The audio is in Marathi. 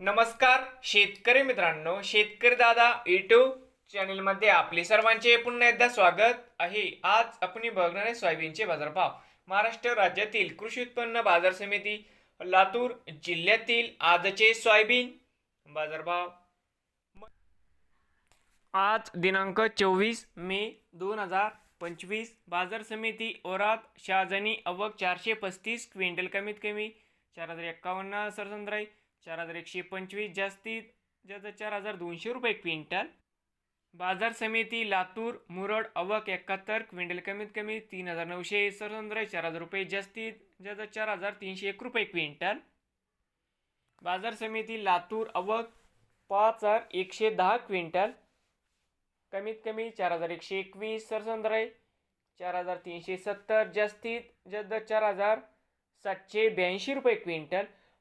नमस्कार शेतकरी मित्रांनो शेतकरी दादा यूट्यूब चॅनलमध्ये आपले सर्वांचे पुन्हा एकदा स्वागत आहे. आज आपण बघणार आहे सोयाबीनचे बाजारभाव. महाराष्ट्र राज्यातील कृषी उत्पन्न बाजार समिती लातूर जिल्ह्यातील आजचे सोयाबीन बाजारभाव. आज दिनांक चोवीस मे दोन हजार पंचवीस बाजार समिती ओरात शहाजनी अवक चारशे पस्तीस क्विंटल कमीत कमी चार हजार एक्कावन्न सरसंद्राई चार हजार एकशे पंचवीस जास्तीत जास्त चार हजार दोनशे रुपये क्विंटल. बाजार समिती लातूर मुरड अवक एकाहत्तर क्विंटल कमीत कमी तीन हजार नऊशे सरसंद्र चार हजार रुपये जास्तीत जास्त चार हजार तीनशे एक रुपये क्विंटल. बाजार समिती लातूर अवक पाच हजार एकशे दहा क्विंटल. कमीत कमी चार हजार एकशे एकवीस सरसंद्राई चार हजार तीनशे सत्तर जास्तीत जास्त चार हजार सातशे ब्याऐंशी रुपये क्विंटल.